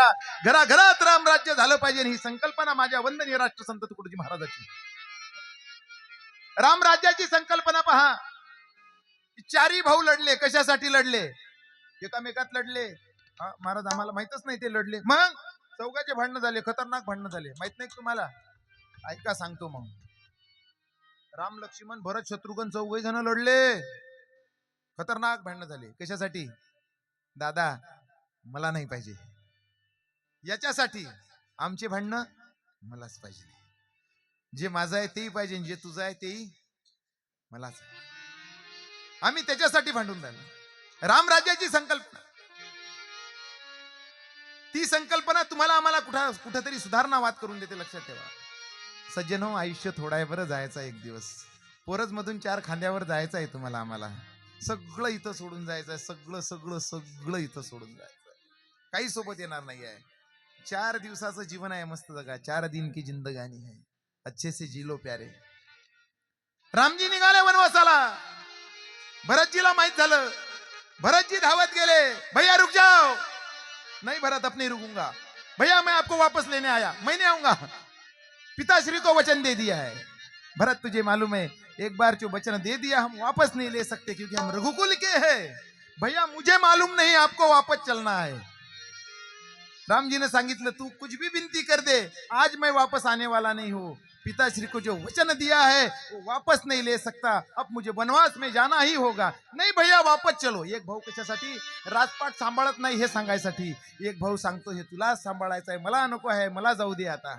करा घराघरात रामराज्य झालं पाहिजे ही संकल्पना माझ्या वंदनीय राष्ट्रसंत तुकडोजी महाराजाची. रामराज्याची संकल्पना पहा. चारी भाऊ लढले कशासाठी लढले? एकामेकात लढले. महाराज आम्हाला माहितच नाही ते लढले. मग? चौघाचे भांडणं झाले खतरनाक भांडणं झाले. माहीत नाही तुम्हाला? ऐका सांगतो मग. राम लक्ष्मण भरत शत्रुघ्न चौघे जण लढले. खतरनाक भांडणं झाले. कशासाठी? दादा मला नाही पाहिजे. याच्यासाठी आमचे भांडणं मलाच पाहिजे जे माझं आहे तेही पाहिजे जे तुझं आहे तेही मलाच आम्ही त्याच्यासाठी भांडून राहिलो. रामराज्याची संकल्पना. ती संकल्पना तुम्हाला आम्हाला कुठं कुठेतरी सुधारणा वाद करून देते लक्षात ठेवा. सज्जन हो आयुष्य थोडा आहे बरं जायचं एक दिवस. पोरज मधून चार खांद्यावर जायचं आहे तुम्हाला आम्हाला. सगळं इथं सोडून जायचं आहे. सगळं सगळं सगळं इथं सोडून जायचं काही सोबत येणार नाही आहे चार दिवसाचं जीवन आहे मस्त जगा. चार दिन की जिंदगानी है अच्छे से जिलो प्यारे. रामजी निघाले वनवासाला. भरतजीला माहित झालं. भरतजी धावत गेले. भैया, रुक जाओ. नहीं भरत, अपने रुकूँगा. भैया, मैं आपको वापस लेने आया. मैं नहीं आऊँगा. पिताश्री को वचन दे दिया है. भरत, तुझे मालूम है, एक बार जो वचन दे दिया हम वापस नहीं ले सकते क्योंकि हम रघुकुल के हैं. भैया, मुझे मालूम नहीं, आपको वापस चलना है. राम जी ने सांगितलं तू कुछ भी विनती कर दे आज मैं वापस आने वाला नहीं हूँ। पिताश्री को जो वचन दिया है वो वापस नहीं ले सकता। अब मुझे वनवास में जाना ही होगा। नाही भैया वापस चलो। एक भाऊ कशासाठी राजपाट सांभाळत नाही हे सांगायसाठी. एक भाऊ सांगतो हे तुला सांभाळायचं आहे मला नको आहे मला जाऊ दे आता.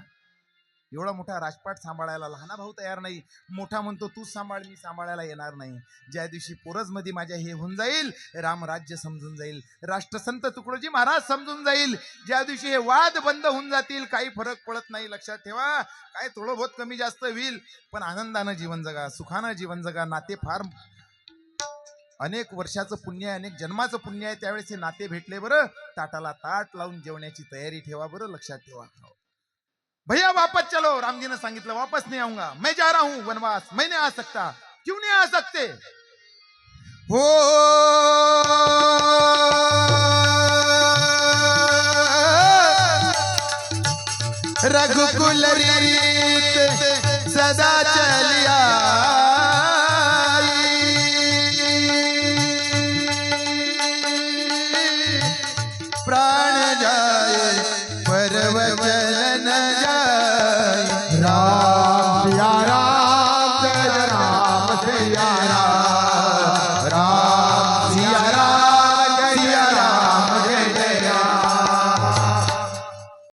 एवढा मोठा राजपाट सांभाळायला लहाना भाऊ तयार नाही. मोठा म्हणतो तूच सांभाळ मी सांभाळायला येणार नाही. ज्या दिवशी पोरजमध्ये माझ्या हे होऊन जाईल रामराज्य समजून जाईल. राष्ट्रसंत तुकडोजी महाराज समजून जाईल. ज्या दिवशी हे वाद बंद होऊन जातील काही फरक पडत नाही लक्षात ठेवा. काय थोडं बहुत कमी जास्त होईल. पण आनंदानं जीवन जगा सुखानं जीवन जगा. नाते फार अनेक वर्षाचं पुण्य आहे अनेक जन्माचं पुण्य आहे. त्यावेळेस हे नाते भेटले बरं. ताटाला ताट लावून जेवण्याची तयारी ठेवा बरं लक्षात ठेवा. भैया वापस चलो। राम जी ने सांगितलं वापस नहीं आऊंगा। मैं जा रहा हूं वनवास। मैं नहीं आ सकता। क्यों नहीं आ सकते? हो रघुकुल रीत सदा चलिया।